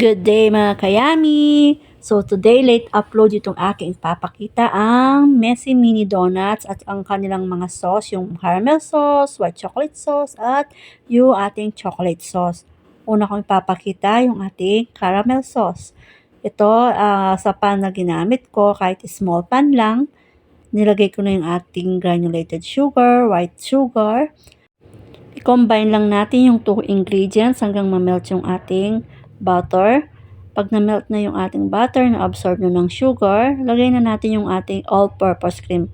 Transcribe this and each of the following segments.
Good day mga kayami! So today late upload itong aking ipapakita ang messy mini donuts at ang kanilang mga sauce, yung caramel sauce, white chocolate sauce at yung ating chocolate sauce. Una kong ipapakita yung ating caramel sauce. Ito uh, sa pan na ginamit ko kahit small pan lang. Nilagay ko na yung ating granulated sugar, white sugar. I-combine lang natin yung two ingredients hanggang ma-melt yung ating butter. Pag na-melt na yung ating butter, na-absorb na ng sugar, lagay na natin yung ating all-purpose cream.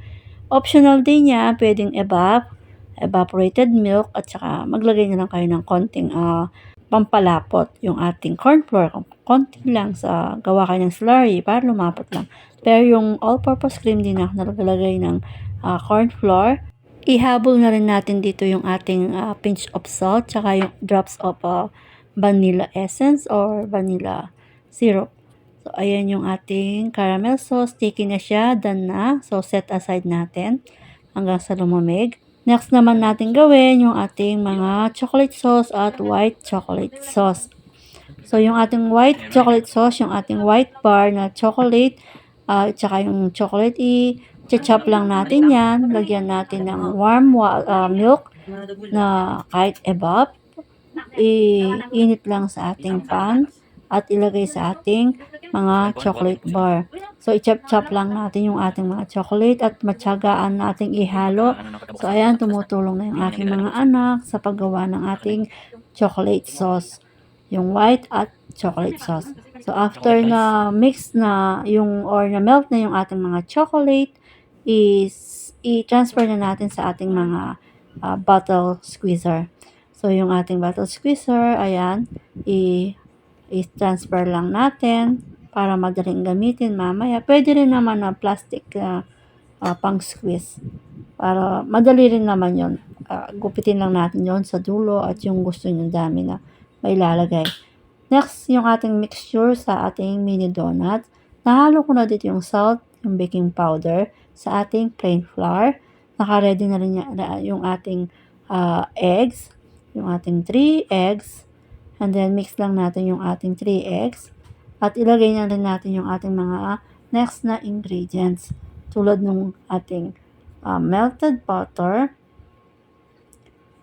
Optional din niya, pwedeng evap, evaporated milk, at saka maglagay na lang kayo ng konting uh, pampalapot yung ating corn flour. Konti lang sa gawa kayo ng slurry para lumapot lang. Pero yung all-purpose cream din ako naglagay ng uh, corn flour. Ihabol na rin natin dito yung ating uh, pinch of salt, tsaka yung drops of uh, vanilla essence or vanilla syrup. So, ayan yung ating caramel sauce. Sticky na siya. Done na. So, set aside natin hanggang sa lumamig. Next naman natin gawin yung ating mga chocolate sauce at white chocolate sauce. So, yung ating white chocolate sauce, yung ating white bar na chocolate, uh, tsaka yung chocolate, i-chop lang natin yan. Lagyan natin ng warm uh, milk na kahit evap i-init lang sa ating pan at ilagay sa ating mga chocolate bar. So, i-chop-chop lang natin yung ating mga chocolate at matyagaan nating ihalo. So, ayan, tumutulong na yung aking mga anak sa paggawa ng ating chocolate sauce. Yung white at chocolate sauce. So, after na mix na yung or na melt na yung ating mga chocolate, is i-transfer na natin sa ating mga uh, bottle squeezer. So, yung ating bottle squeezer, ayan, i-transfer lang natin para madaling gamitin mamaya. Pwede rin naman na plastic uh, uh, pang squeeze. Para madali rin naman yon uh, Gupitin lang natin yon sa dulo at yung gusto nyo dami na may lalagay. Next, yung ating mixture sa ating mini donut. Nahalo ko na dito yung salt, yung baking powder sa ating plain flour. Naka-ready na rin yung ating uh, eggs yung ating 3 eggs. And then, mix lang natin yung ating 3 eggs. At ilagay na rin natin yung ating mga next na ingredients. Tulad ng ating uh, melted butter,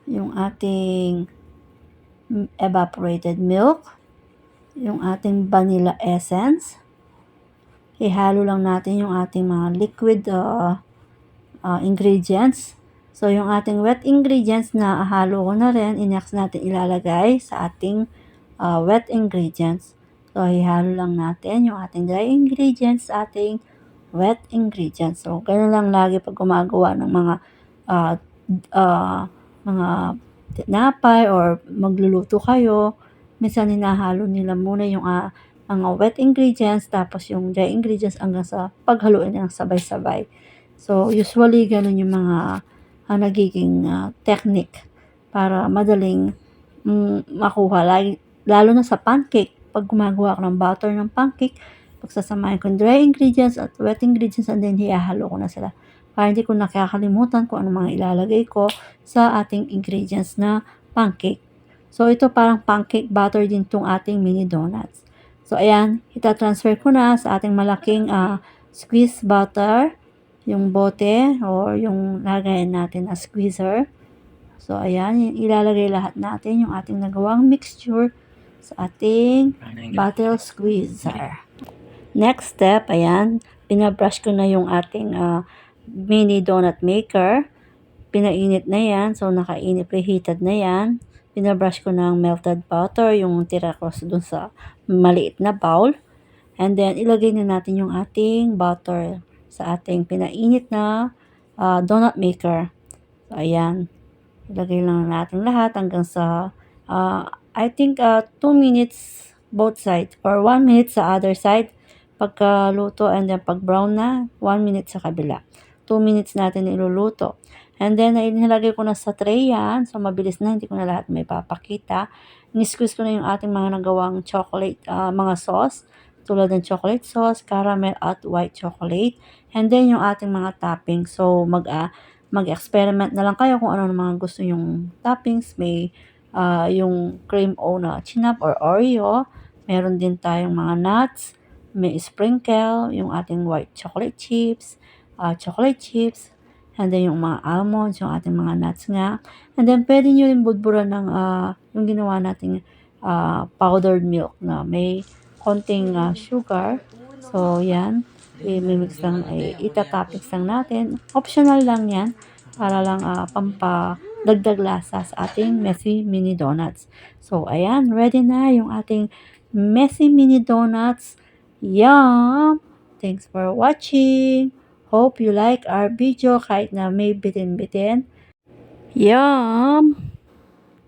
yung ating evaporated milk, yung ating vanilla essence. Ihalo lang natin yung ating mga liquid uh, uh, ingredients So, yung ating wet ingredients na halo ko na rin, inex natin ilalagay sa ating uh, wet ingredients. So, ihalo lang natin yung ating dry ingredients sa ating wet ingredients. So, ganun lang lagi pag gumagawa ng mga uh, uh, mga tinapay or magluluto kayo. Minsan hinahalo nila muna yung uh, mga wet ingredients tapos yung dry ingredients hanggang sa paghaluin ng sabay-sabay. So, usually ganun yung mga ang nagiging uh, technique para madaling mm, makuha. Lagi, lalo na sa pancake, pag gumagawa ako ng butter ng pancake, pagsasamahin ko dry ingredients at wet ingredients and then hihalo ko na sila. Para hindi ko nakakalimutan kung ano mga ilalagay ko sa ating ingredients na pancake. So, ito parang pancake batter din tong ating mini donuts. So, ayan, ita-transfer ko na sa ating malaking uh, squeeze butter yung bote or yung lagayan natin na squeezer. So, ayan, ilalagay lahat natin yung ating nagawang mixture sa ating bottle squeezer. Next step, ayan, pinabrush ko na yung ating uh, mini donut maker. Pinainit na yan, so nakainit, preheated na yan. Pinabrush ko ng melted butter, yung tira ko dun sa maliit na bowl. And then, ilagay na natin yung ating butter sa ating pinainit na uh, donut maker. So, ayan. Ilagay lang natin lahat hanggang sa, uh, I think, 2 uh, minutes both sides or 1 minute sa other side pagkaluto and then pag brown na, 1 minute sa kabila. 2 minutes natin iluluto. And then, nilagay ko na sa tray yan. So, mabilis na. Hindi ko na lahat may papakita. Nisqueeze ko na yung ating mga nagawang chocolate, uh, mga sauce tulad ng chocolate sauce, caramel at white chocolate. And then yung ating mga toppings. So mag uh, mag-experiment na lang kayo kung ano mga gusto yung toppings. May uh, yung cream o na chinap or Oreo. Meron din tayong mga nuts, may sprinkle, yung ating white chocolate chips, uh, chocolate chips, and then yung mga almonds, yung ating mga nuts nga. And then pwede nyo rin budburan ng uh, yung ginawa nating uh, powdered milk na may konting uh, sugar. So, yan. I-mix lang, ay, itatopics lang natin. Optional lang yan para lang uh, pampadagdag lasa sa ating messy mini donuts. So, ayan, ready na yung ating messy mini donuts. Yum! Thanks for watching. Hope you like our video kahit na may bitin-bitin. Yum!